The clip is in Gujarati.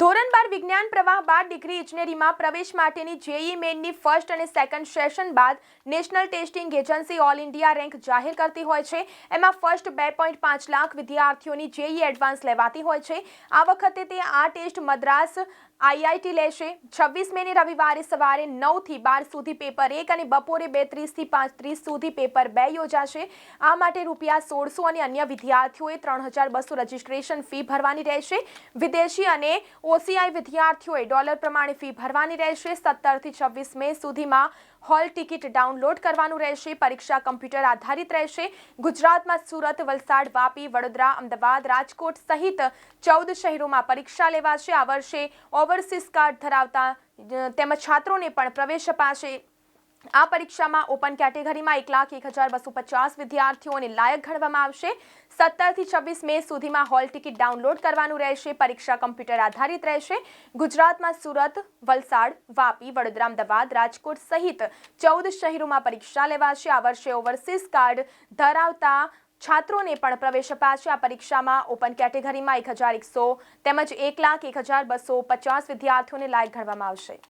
ધોરણ બાર વિજ્ઞાન પ્રવાહ બાદ ડિગ્રી ઇજનેરીમાં પ્રવેશ માટેની જેઈ મેનની ફર્સ્ટ અને સેકન્ડ સેશન બાદ national testing agency all India rank જાહેર કરતી હોય છે. એમાં ફર્સ્ટ બે પોઈન્ટ પાંચ લાખ વિદ્યાર્થીઓની જેઈ એડવાન્સ લેવાતી હોય છે. આ વખતે તે આ ટેસ્ટ મદ્રાસ આઈઆઈટી લેશે. છવ્વીસ મેને રવિવારે સવારે નવથી બાર સુધી પેપર એક અને બપોરે બે ત્રીસથી પાંચ ત્રીસ સુધી પેપર બે યોજાશે. આ માટે રૂપિયા સોળસો અને અન્ય વિદ્યાર્થીઓએ ત્રણ હજાર બસો રજિસ્ટ્રેશન ફી ભરવાની રહેશે. વિદેશી અને ઓસીઆઈ વિદ્યાર્થીઓએ ડોલર પ્રમાણે ફી ભરવાની રહેશે, સત્તરથી છવ્વીસ મે સુધીમાં હોલ ટિકિટ ડાઉનલોડ કરવાનું રહેશે, પરીક્ષા કમ્પ્યુટર આધારિત રહેશે. ગુજરાતમાં સુરત, વલસાડ, વાપી, વડોદરા, અમદાવાદ, રાજકોટ સહિત ચૌદ શહેરોમાં પરીક્ષા લેવાશે. આ વર્ષે ઓવરસીઝ કાર્ડ ધરાવતા તેમજ છાત્રોને પણ પ્રવેશ અપાશે. આ પરીક્ષામાં ઓપન કેટેગરીમાં એક લાખ એક હજાર બસો પચાસ વિદ્યાર્થીઓને લાયક ગણવામાં આવશે. સત્તરથી છવ્વીસ મે સુધીમાં હોલ ટિકિટ ડાઉનલોડ કરવાનું રહેશે. પરીક્ષા કમ્પ્યુટર આધારિત રહેશે. ગુજરાતમાં સુરત, વલસાડ, વાપી, વડોદરા, અમદાવાદ, રાજકોટ સહિત ચૌદ શહેરોમાં પરીક્ષા લેવાશે. આ વર્ષે ઓવરસીઝ કાર્ડ ધરાવતા છાત્રોને પણ પ્રવેશ અપાશે. આ પરીક્ષામાં ઓપન કેટેગરીમાં એક હજાર એકસો તેમજ એક લાખ એક હજાર બસો પચાસ વિદ્યાર્થીઓને લાયક ગણવામાં આવશે.